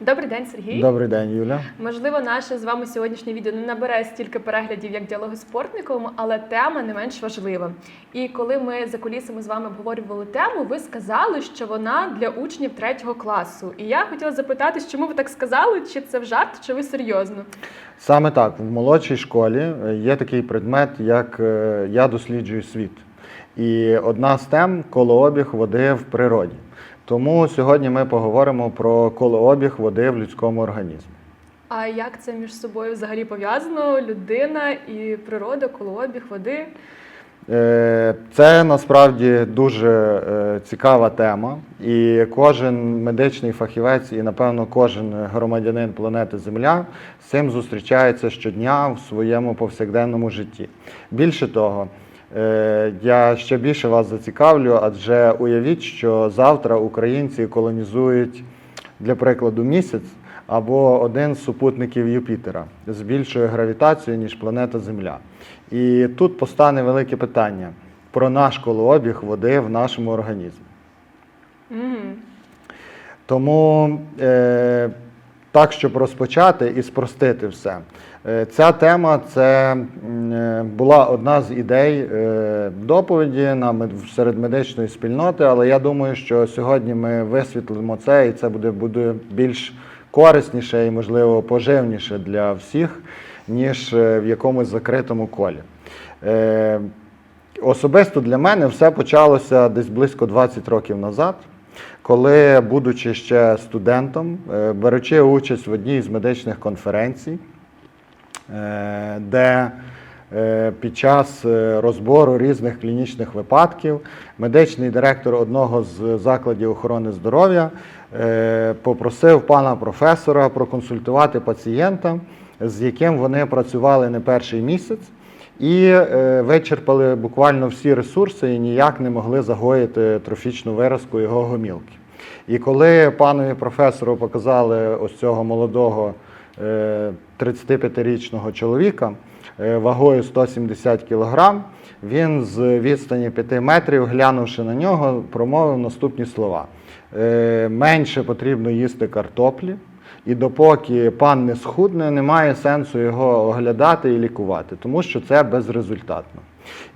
Добрий день, Сергій. Добрий день, Юля. Можливо, наше з вами сьогоднішнє відео не набере стільки переглядів, як діалоги з спортником, але тема не менш важлива. І коли ми за кулісами з вами обговорювали тему, ви сказали, що вона для учнів третього класу. І я хотіла запитати, чому ви так сказали? Чи це в жарт, чи ви серйозно? Саме так, в молодшій школі е, є такий предмет, як е, я досліджую світ. І одна з тем колообіг води в природі. Тому сьогодні ми поговоримо про колообіг води в людському організмі. А як це між собою взагалі пов'язано? Людина і природа, колообіг води? Е, Це насправді дуже е, цікава тема, і кожен медичний фахівець, і напевно кожен громадянин планети Земля з цим зустрічається щодня в своєму повсякденному житті. Більше того, я ще більше вас зацікавлю, адже уявіть, що завтра українці колонізують, для прикладу, місяць або один з супутників Юпітера з більшою гравітацією, ніж планета Земля. І тут постане велике питання про наш колообіг води в нашому організмі. Угу. Тому е, так, щоб розпочати і спростити все. Е, Ця тема це е, була одна з ідей е, доповіді серед медичної спільноти, але я думаю, що сьогодні ми висвітлимо це, і це буде, буде більш корисніше і, можливо, поживніше для всіх, ніж в якомусь закритому колі. Особисто для мене все почалося десь близько 20 років назад, коли, будучи ще студентом, е, беручи участь в одній з медичних конференцій, е, де е, під час розбору різних клінічних випадків медичний директор одного з закладів охорони здоров'я попросив пана професора проконсультувати пацієнта, з яким вони працювали не перший місяць. І е, вичерпали буквально всі ресурси і ніяк не могли загоїти трофічну виразку його гомілки. І коли панові професору показали ось цього молодого е, 35-річного чоловіка е, вагою 170 кг, він з відстані 5 метрів, глянувши на нього, промовив наступні слова: е, менше потрібно їсти картоплі. І допоки пан не схудне, немає сенсу його оглядати і лікувати, тому що це безрезультатно.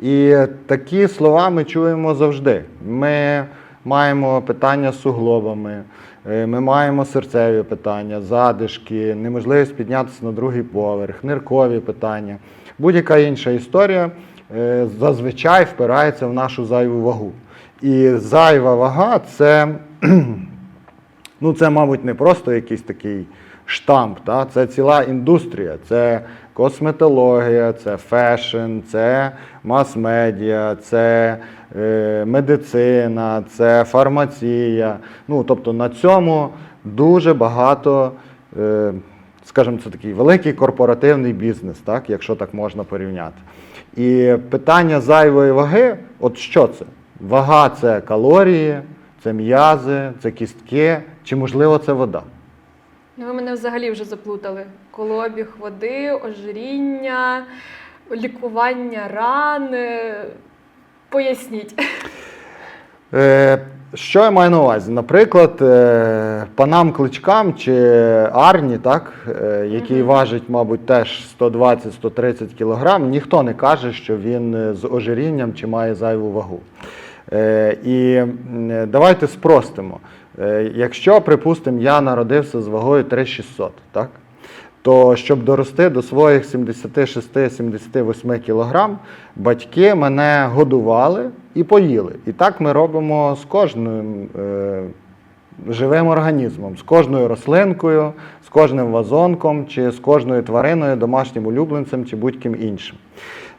І такі слова ми чуємо завжди. Ми маємо питання з суглобами, е, ми маємо серцеві питання, задишки, неможливість піднятися на другий поверх, ниркові питання. Будь-яка інша історія е, зазвичай впирається в нашу зайву вагу. І зайва вага це. Ну, це, мабуть, не просто якийсь такий штамп, та? це ціла індустрія, це косметологія, це фешн, це мас-медіа, це е, медицина, це фармація. Ну, тобто на цьому дуже багато, е, скажімо, це такий великий корпоративний бізнес, так? якщо так можна порівняти. І питання зайвої ваги, от що це? Вага це калорії, це м'язи, це кістки, чи можливо це вода? Ну, ви мене взагалі вже заплутали. Колообіг води, ожиріння, лікування ран. Поясніть. Е, що я маю на увазі? Наприклад, е, панам кличкам чи Арні, так, е, який Мгм. важить, мабуть, теж 120-130 кг, ніхто не каже, що він з ожирінням чи має зайву вагу. Е, І давайте спростимо. Е, Якщо, припустимо, я народився з вагою 3600, так? то щоб дорости до своїх 76-78 кг, батьки мене годували і поїли. І так ми робимо з кожним е, живим організмом, з кожною рослинкою, з кожним вазонком, чи з кожною твариною, домашнім улюбленцем чи будь-ким іншим.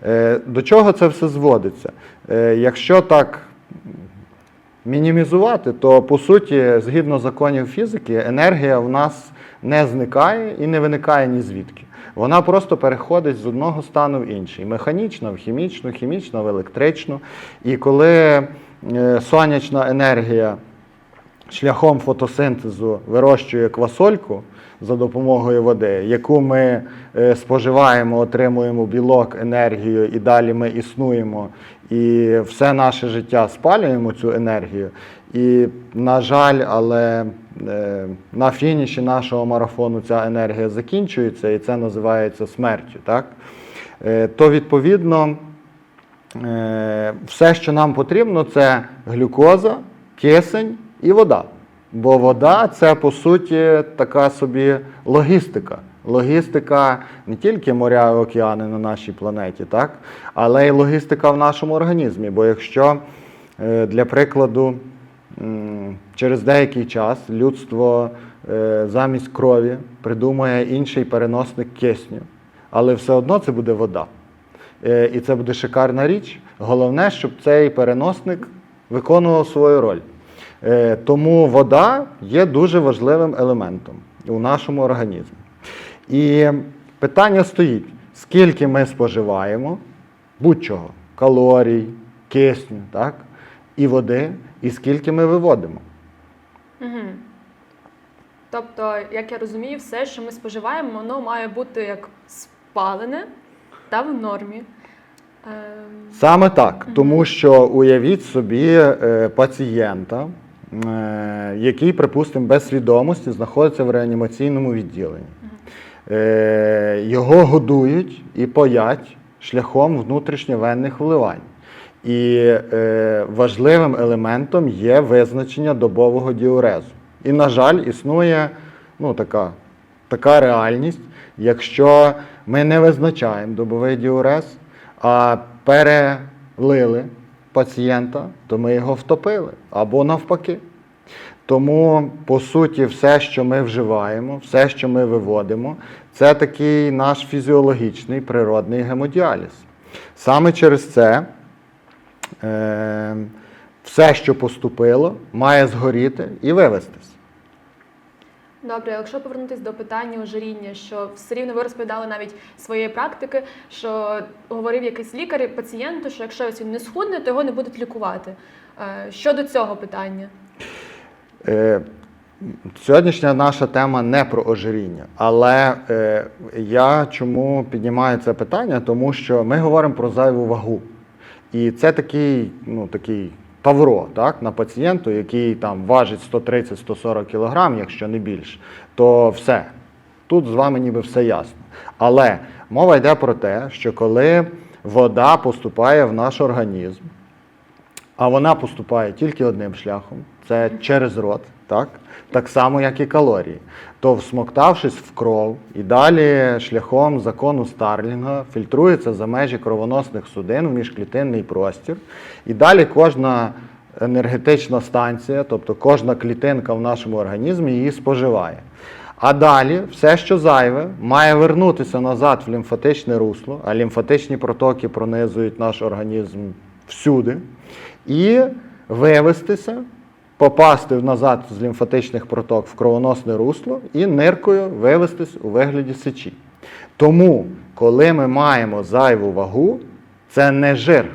Е, до чого це все зводиться? Е, якщо так мінімізувати, то по суті, згідно законів фізики, енергія в нас не зникає і не виникає ні звідки. Вона просто переходить з одного стану в інший. Механічно, в хімічну, хімічно, в електричну. І коли е, сонячна енергія шляхом фотосинтезу вирощує квасольку за допомогою води, яку ми е, споживаємо, отримуємо білок, енергію і далі ми існуємо. І все наше життя спалюємо цю енергію. І, на жаль, але е, на фініші нашого марафону ця енергія закінчується, і це називається смертю. Так? Е, то відповідно. Е, все, що нам потрібно, це глюкоза, кисень і вода. Бо вода це по суті така собі логістика. Логістика не тільки моря і океани на нашій планеті, так? але й логістика в нашому організмі. Бо якщо, е, для прикладу, через деякий час людство е, замість крові придумає інший переносник кисню, але все одно це буде вода. Е, І це буде шикарна річ. Головне, щоб цей переносник виконував свою роль. Тому вода є дуже важливим елементом у нашому організмі. І питання стоїть: скільки ми споживаємо будь-чого калорій, кисню, так? і води, і скільки ми виводимо. Угу. Тобто, як я розумію, все, що ми споживаємо, воно має бути як спалене та в нормі. Ем, Саме так, тому що уявіть собі е, пацієнта, е, який, припустимо, без свідомості знаходиться в реанімаційному відділенні. Е, Його годують і паять шляхом внутрішньовенних вливань. І е, важливим елементом є визначення добового діурезу. І, на жаль, існує ну, така, така реальність, якщо ми не визначаємо добовий діурез, а перелили пацієнта, то ми його втопили або навпаки. Тому, по суті, все, що ми вживаємо, все, що ми виводимо, це такий наш фізіологічний природний гемодіаліз. Саме через це е, все, що поступило, має згоріти і вивестись. Добре, якщо повернутися до питання ожиріння, що все рівно ви розповідали навіть своєї практики, що говорив якийсь лікар пацієнту, що якщо він не схудне, то його не будуть лікувати. Е, Щодо цього питання. Е, Сьогоднішня наша тема не про ожиріння, але е, я чому піднімаю це питання? Тому що ми говоримо про зайву вагу. І це такий, ну, такий тавро так, на пацієнту, який там важить 130-140 кг, якщо не більше, то все. Тут з вами ніби все ясно. Але мова йде про те, що коли вода поступає в наш організм, а вона поступає тільки одним шляхом це через рот, так? так само, як і калорії. То, всмоктавшись в кров і далі шляхом закону Старлінга, фільтрується за межі кровоносних судин в міжклітинний простір. І далі кожна енергетична станція, тобто кожна клітинка в нашому організмі її споживає. А далі все, що зайве, має вернутися назад в лімфатичне русло, а лімфатичні протоки пронизують наш організм всюди, і вивестися, попасти назад з лімфатичних проток в кровоносне русло і ниркою вивестись у вигляді сечі. Тому, коли ми маємо зайву вагу, це не жир.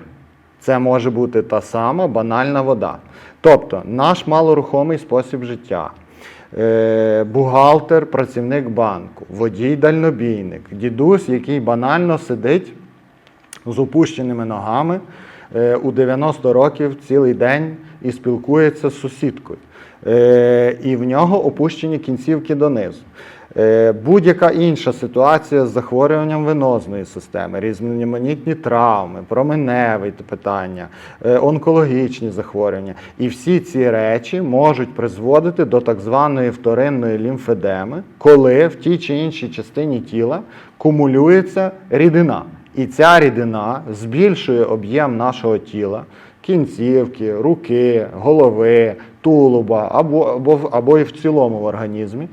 Це може бути та сама банальна вода. Тобто наш малорухомий спосіб життя, е, бухгалтер, працівник банку, водій-дальнобійник, дідусь, який банально сидить з опущеними ногами у 90 років цілий день і спілкується з сусідкою. Е, І в нього опущені кінцівки донизу. Е, Будь-яка інша ситуація з захворюванням венозної системи, різноманітні травми, променеві питання, е, онкологічні захворювання. І всі ці речі можуть призводити до так званої вторинної лімфедеми, коли в тій чи іншій частині тіла кумулюється рідина. І ця рідина збільшує об'єм нашого тіла, кінцівки, руки, голови, тулуба або, або, або і в цілому в організмі.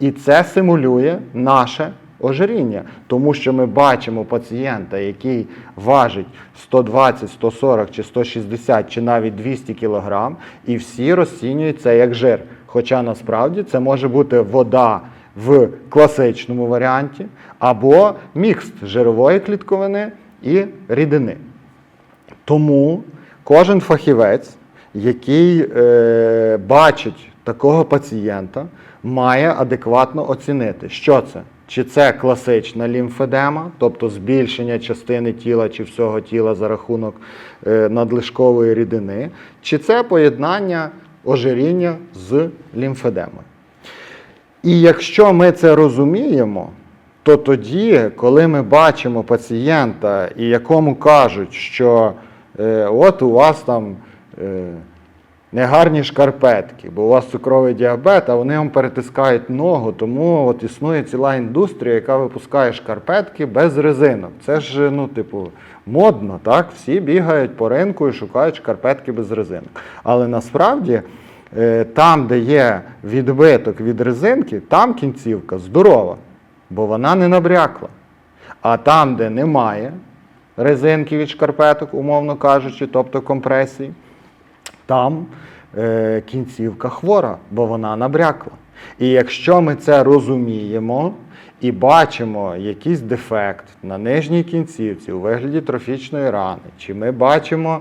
І це симулює наше ожиріння, тому що ми бачимо пацієнта, який важить 120, 140 чи 160 чи навіть 200 кг, і всі розцінюють це як жир. Хоча насправді це може бути вода в класичному варіанті або мікс жирової клітковини і рідини. Тому кожен фахівець, який е, бачить такого пацієнта має адекватно оцінити, що це. Чи це класична лімфедема, тобто збільшення частини тіла чи всього тіла за рахунок е, надлишкової рідини, чи це поєднання ожиріння з лімфедемою. І якщо ми це розуміємо, то тоді, коли ми бачимо пацієнта, і якому кажуть, що е, от у вас там е, негарні шкарпетки, бо у вас цукровий діабет, а вони вам перетискають ногу, тому от існує ціла індустрія, яка випускає шкарпетки без резинок. Це ж, ну, типу, модно, так? Всі бігають по ринку і шукають шкарпетки без резинок. Але насправді. Е, Там, де є відбиток від резинки, там кінцівка здорова, бо вона не набрякла. А там, де немає резинки від шкарпеток, умовно кажучи, тобто компресії, там е, кінцівка хвора, бо вона набрякла. І якщо ми це розуміємо і бачимо якийсь дефект на нижній кінцівці у вигляді трофічної рани, чи ми бачимо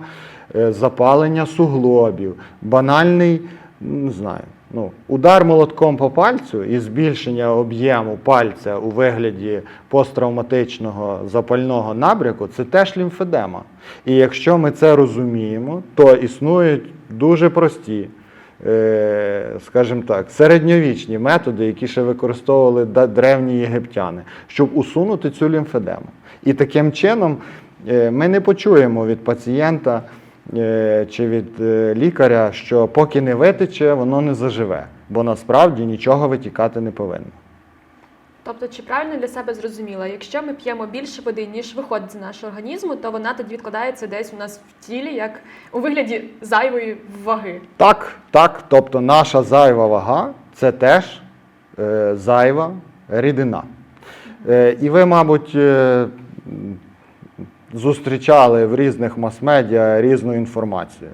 е, запалення суглобів, банальний, не знаю, ну, удар молотком по пальцю і збільшення об'єму пальця у вигляді посттравматичного запального набряку це теж лімфедема. І якщо ми це розуміємо, то існують дуже прості, е, скажімо так, середньовічні методи, які ще використовували древні єгиптяни, щоб усунути цю лімфедему. І таким чином е, ми не почуємо від пацієнта чи від е, лікаря, що поки не витече, воно не заживе, бо насправді нічого витікати не повинно. Тобто, чи правильно для себе зрозуміла, якщо ми п'ємо більше води, ніж виходить з нашого організму, то вона тоді відкладається десь у нас в тілі, як у вигляді зайвої ваги. Так, так. Тобто наша зайва вага це теж е, зайва рідина. Е, і ви, мабуть, е, зустрічали в різних мас-медіа різну інформацію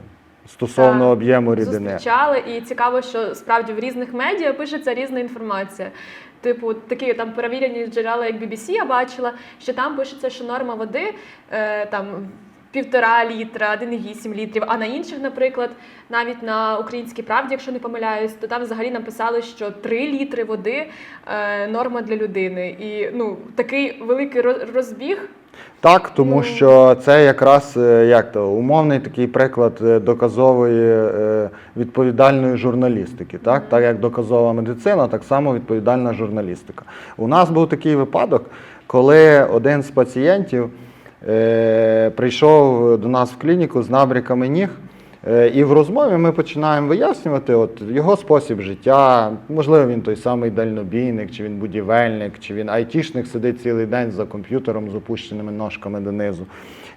стосовно Так, об'єму рідини. Зустрічали, і цікаво, що справді в різних медіа пишеться різна інформація. Типу, такі там перевірені джерела, як BBC, я бачила, що там пишеться, що норма води е, там півтора літра, 1,8 літрів. А на інших, наприклад, навіть на українській правді, якщо не помиляюсь, то там взагалі написали, що 3 літри води е, норма для людини. І ну такий великий розбіг. Так, тому що це якраз е, як то умовний такий приклад е, доказової е, відповідальної журналістики. Так? так як доказова медицина, так само відповідальна журналістика. У нас був такий випадок, коли один з пацієнтів е, прийшов до нас в клініку з набряками ніг. Е, І в розмові ми починаємо вияснювати от його спосіб життя. Можливо, він той самий дальнобійник, чи він будівельник, чи він айтішник сидить цілий день за комп'ютером з опущеними ножками донизу.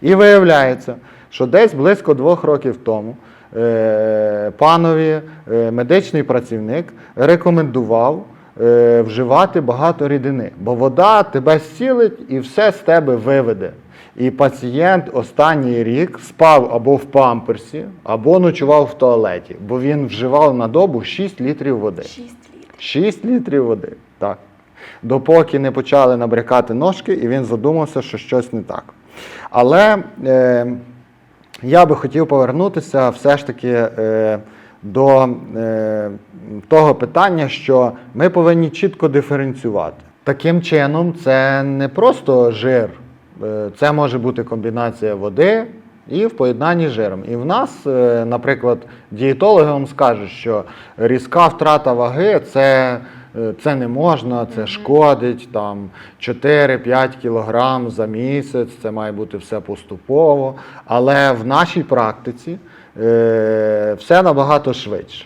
І виявляється, що десь близько двох років тому е, панові е, медичний працівник рекомендував вживати багато рідини, бо вода тебе зцілить і все з тебе виведе. І пацієнт останній рік спав або в памперсі, або ночував в туалеті, бо він вживав на добу 6 літрів води. 6 літрів. 6 літрів води, так. Допоки не почали набрякати ножки, і він задумався, що щось не так. Але е, я би хотів повернутися все ж таки е, до е, того питання, що ми повинні чітко диференціювати. Таким чином, це не просто жир, це може бути комбінація води і в поєднанні з жиром. І в нас, е, наприклад, дієтологи вам скажуть, що різка втрата ваги це. е, Це не можна, це шкодить там 4-5 кілограм за місяць, це має бути все поступово. Але в нашій практиці е, все набагато швидше.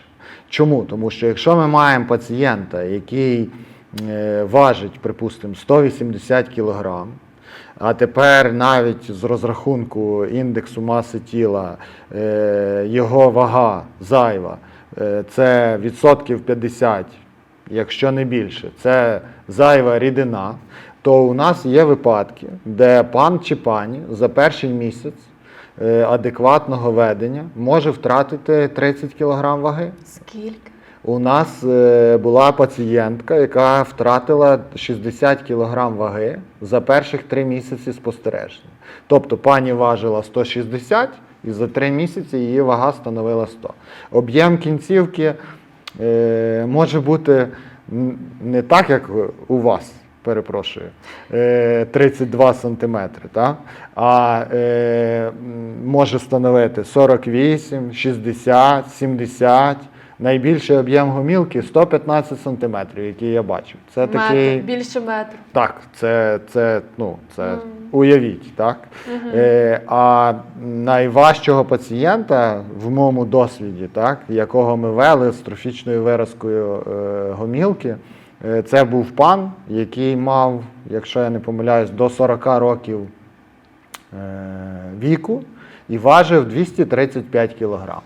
Чому? Тому що якщо ми маємо пацієнта, який е, важить, припустимо, 180 кілограм, а тепер навіть з розрахунку індексу маси тіла е, його вага зайва е, це відсотків 50, якщо не більше, це зайва рідина, то у нас є випадки, де пан чи пані за перший місяць е, адекватного ведення може втратити 30 кг ваги. Скільки? У нас е, була пацієнтка, яка втратила 60 кг ваги за перших три місяці спостереження. Тобто пані важила 160 і за три місяці її вага становила 100. Об'єм кінцівки е, може бути не так, як у вас, перепрошую, е, 32 сантиметри, та? а е, може становити 48, 60, 70. Найбільший об'єм гомілки 115 сантиметрів, який я бачив. Це такий. Більше метру. Так, це, це, ну, це Мгм. уявіть, так? Е, а найважчого пацієнта в моєму досвіді, так, якого ми вели з трофічною виразкою е, гомілки, е, це був пан, який мав, якщо я не помиляюсь, до 40 років е, віку і важив 235 кілограм.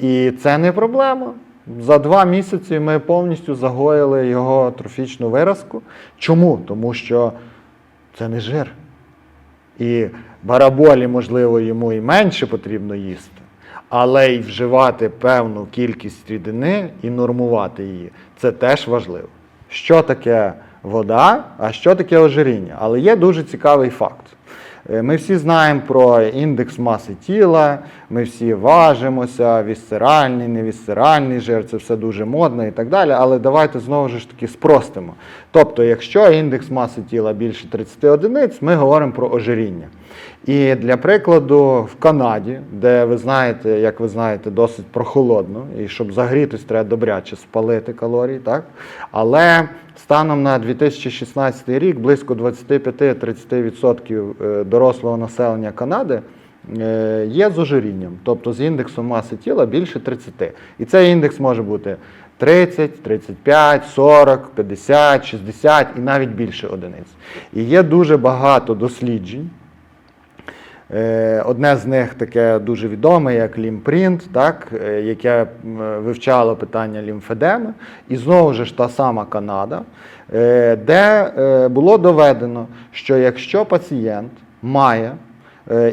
І це не проблема. За два місяці ми повністю загоїли його трофічну виразку. Чому? Тому що це не жир. І бараболі, можливо, йому і менше потрібно їсти, але й вживати певну кількість рідини і нормувати її це теж важливо. Що таке вода, а що таке ожиріння? Але є дуже цікавий факт. Е, Ми всі знаємо про індекс маси тіла, ми всі важимося, вісцеральний, невісцеральний жир, це все дуже модно і так далі. Але давайте знову ж таки спростимо. Тобто, якщо індекс маси тіла більше 30 одиниць, ми говоримо про ожиріння. І для прикладу, в Канаді, де ви знаєте, як ви знаєте, досить прохолодно, і щоб загрітись, треба добряче спалити калорії, так? Але станом на 2016 рік близько 25-30% е, дорослого населення Канади є з ожирінням, тобто з індексом маси тіла більше 30. І цей індекс може бути 30, 35, 40, 50, 60 і навіть більше одиниць. І є дуже багато досліджень. Е, Одне з них таке дуже відоме, як лімпринт, так, е, яке вивчало питання лімфедеми. І знову ж та сама Канада, е, де е, було доведено, що якщо пацієнт має е,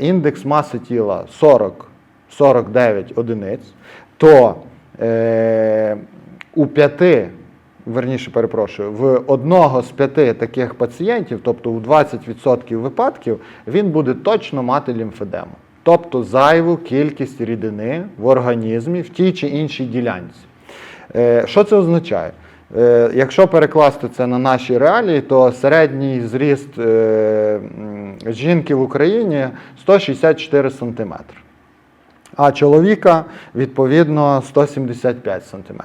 індекс маси тіла 40-49 одиниць, то е, у п'яти верніше перепрошую, в одного з п'яти таких пацієнтів, тобто у 20% випадків, він буде точно мати лімфедему. Тобто зайву кількість рідини в організмі в тій чи іншій ділянці. Е, Що це означає? Е, Якщо перекласти це на наші реалії, то середній зріст е, жінки в Україні 164 см а чоловіка відповідно 175 см.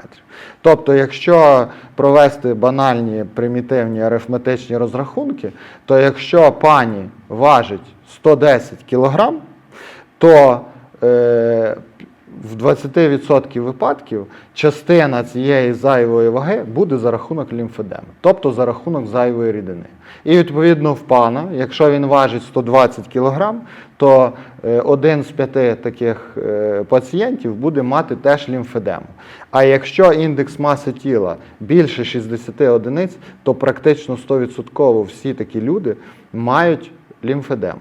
Тобто, якщо провести банальні примітивні арифметичні розрахунки, то якщо пані важить 110 кг, то е, в 20% випадків частина цієї зайвої ваги буде за рахунок лімфедеми, тобто за рахунок зайвої рідини. І відповідно в пана, якщо він важить 120 кг, то е, один з п'яти таких е, пацієнтів буде мати теж лімфедему. А якщо індекс маси тіла більше 60 одиниць, то практично 100% всі такі люди мають лімфедему.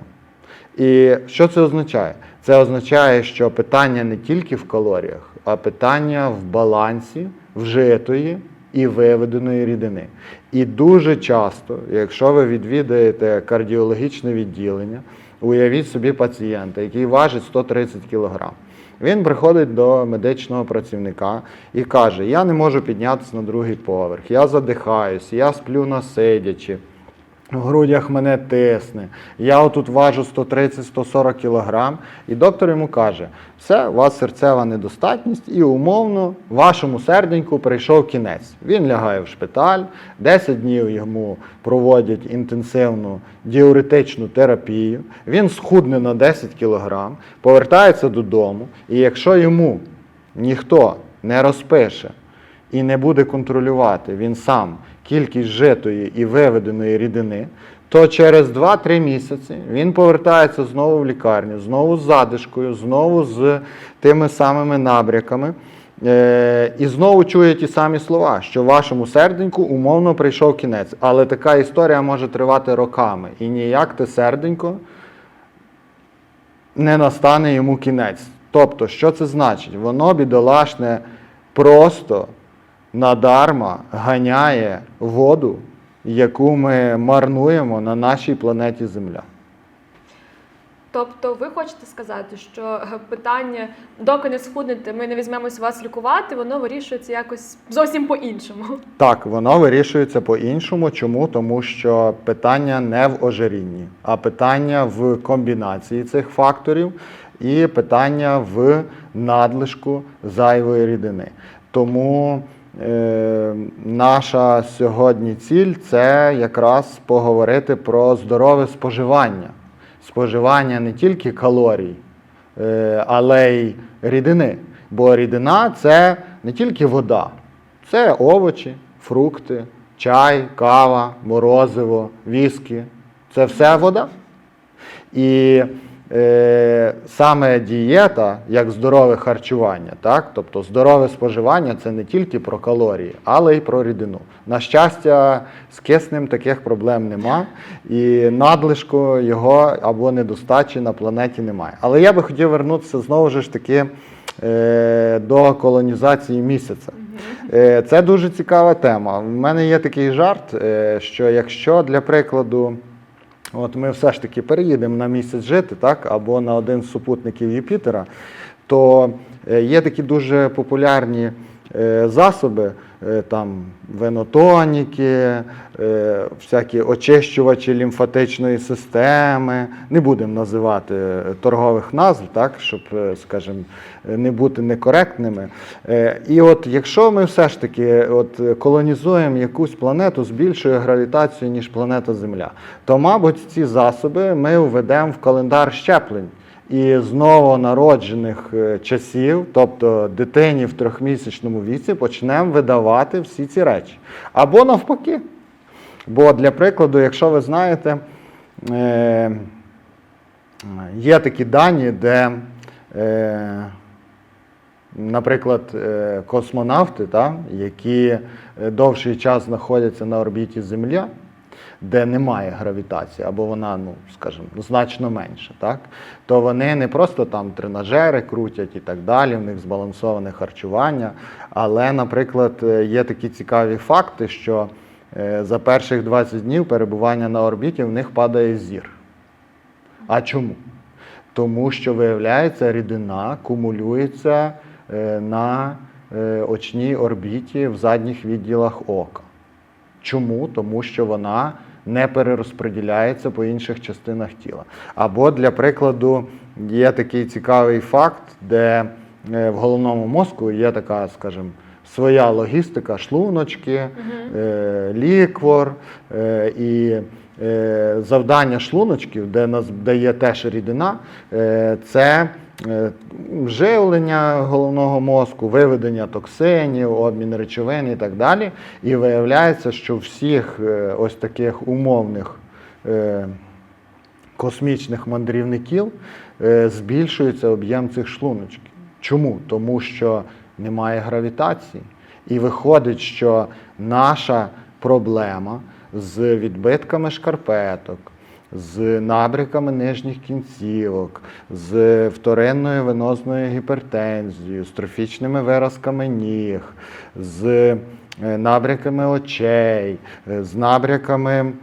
І що це означає? Це означає, що питання не тільки в калоріях, а питання в балансі вжитої і виведеної рідини. І дуже часто, якщо ви відвідаєте кардіологічне відділення, уявіть собі пацієнта, який важить 130 кг. Він приходить до медичного працівника і каже: Я не можу піднятися на другий поверх, я задихаюсь, я сплю на сидячи. В грудях мене тисне, я отут важу 130-140 кг, і доктор йому каже, все, у вас серцева недостатність, і умовно вашому серденьку прийшов кінець. Він лягає в шпиталь, 10 днів йому проводять інтенсивну діуретичну терапію, він схудне на 10 кг, повертається додому, і якщо йому ніхто не розпише і не буде контролювати він сам кількість житої і виведеної рідини, то через 2-3 місяці він повертається знову в лікарню, знову з задишкою, знову з тими самими набряками. Е, і знову чує ті самі слова, що вашому серденьку умовно прийшов кінець. Але така історія може тривати роками. І ніяк те серденько не настане йому кінець. Тобто, що це значить? Воно бідолашне просто надарма ганяє воду, яку ми марнуємо на нашій планеті Земля. Тобто, ви хочете сказати, що питання, доки не схуднете, ми не візьмемось вас лікувати, воно вирішується якось зовсім по-іншому. Так, воно вирішується по-іншому. Чому? Тому що питання не в ожирінні, а питання в комбінації цих факторів і питання в надлишку зайвої рідини. Тому наша сьогодні ціль це якраз поговорити про здорове споживання. Споживання не тільки калорій, е, але й рідини. Бо рідина це не тільки вода, це овочі, фрукти, чай, кава, морозиво, віскі. Це все вода. І е, саме дієта, як здорове харчування, так? тобто здорове споживання це не тільки про калорії, але й про рідину. На щастя, з киснем таких проблем нема, і надлишку його або недостачі на планеті немає. Але я би хотів вернутися знову ж таки е, до колонізації місяця. Е, Це дуже цікава тема. У мене є такий жарт, що якщо для прикладу, от ми все ж таки переїдемо на місяць жити, так, або на один з супутників Юпітера, то е, є такі дуже популярні е, засоби, там венотоніки, е, всякі очищувачі лімфатичної системи. Не будемо називати е, торгових назв, так, щоб, е, скажімо, е, не бути некоректними. Е, І от якщо ми все ж таки от, е, колонізуємо якусь планету з більшою гравітацією, ніж планета Земля, то, мабуть, ці засоби ми введемо в календар щеплень. І з новонароджених е, часів, тобто дитині в трьохмісячному віці, почнемо видавати всі ці речі. Або навпаки. Бо для прикладу, якщо ви знаєте, е, є такі дані, де, е, наприклад, космонавти, які довший час знаходяться на орбіті Земля, де немає гравітації, або вона, ну, скажімо, значно менша, так? то вони не просто там тренажери крутять і так далі, в них збалансоване харчування. Але, наприклад, е, є такі цікаві факти, що е, за перших 20 днів перебування на орбіті в них падає зір. А чому? Тому що, виявляється, рідина кумулюється е, на очній орбіті в задніх відділах ока. Чому? Тому що вона не перерозподіляється по інших частинах тіла. Або, для прикладу, є такий цікавий факт, де е, в головному мозку є така, скажімо, своя логістика, шлуночки, е, ліквор е, і завдання шлуночків, де нас дає теж рідина, це живлення головного мозку, виведення токсинів, обмін речовин і так далі. І виявляється, що всіх е, ось таких умовних е, космічних мандрівників е, збільшується об'єм цих шлуночків. Чому? Тому що немає гравітації. І виходить, що наша проблема з відбитками шкарпеток, з набряками нижніх кінцівок, з вторинною венозною гіпертензією, з трофічними виразками ніг, з е, набряками очей, е, з набряками,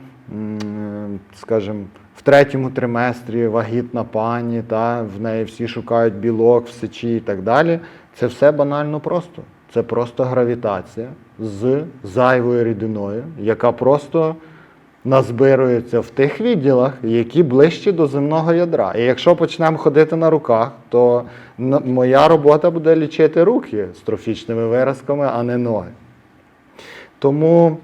скажімо, в третьому триместрі вагітна пані, та, в неї всі шукають білок в сечі і так далі. Це все банально просто. Це просто гравітація з зайвою рідиною, яка просто назбирується в тих відділах, які ближчі до земного ядра. І якщо почнемо ходити на руках, то моя робота буде лічити руки з трофічними виразками, а не ноги. Тому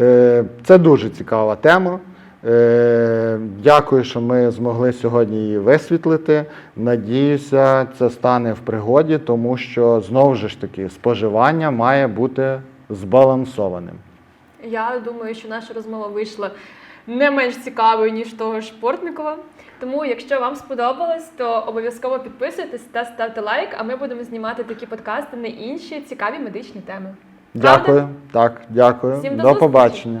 е, це дуже цікава тема. Е, дякую, що ми змогли сьогодні її висвітлити. Надіюся, це стане в пригоді, тому що знову ж таки споживання має бути збалансованим. Я думаю, що наша розмова вийшла не менш цікавою, ніж того ж Портникова. Тому, якщо вам сподобалось, то обов'язково підписуйтесь та ставте лайк, а ми будемо знімати такі подкасти на інші цікаві медичні теми. Правда? Дякую. Так, дякую. Всім до до побачення.